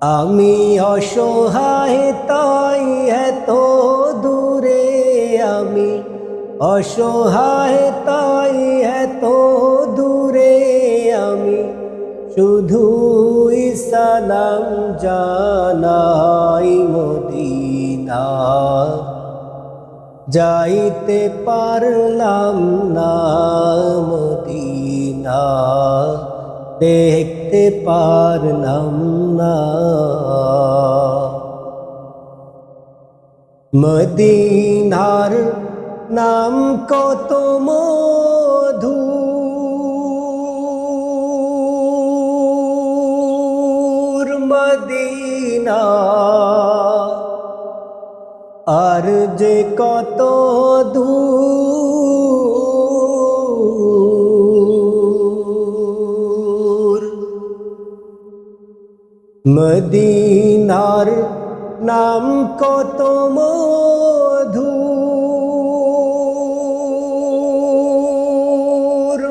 আমি অসহায়, তাই এত দূরে আমি। অসহায়, তাই এত দূরে আমি। শুধু সালাম জানাই মদিনা। যাইতে পারলাম না মদিনা। দেখতে পারলাম না। মদিনার নাম কত মধু। মদিনা আর যে কত দূর মদিনার নাম কত মধু?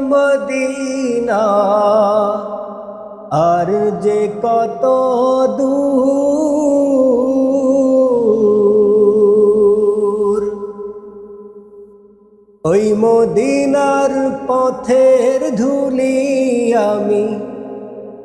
মদিনা আর যে কত দূর? ওই মদিনার পথের ধুলি আমি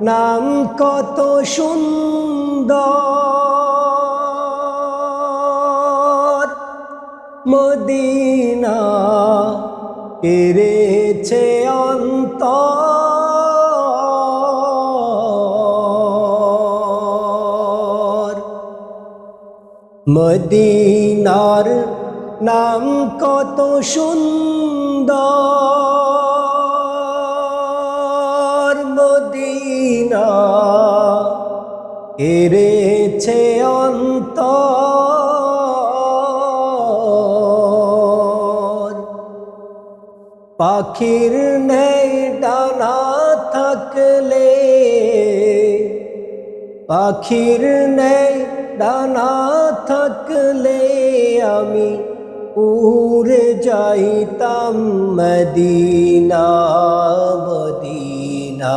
নাম কত সুন্দর। মদিনা কেড়েছে অন্তর। মদিনার নাম কত সুন্দর। এরেছে অন্তর। পাখির নেই ডানা থাকলে, পাখির নেই ডানা থাকলে আমি উড়ে যাইতাম মদিনা মদিনা।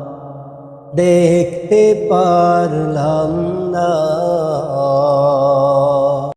দেখতে পারলাম না।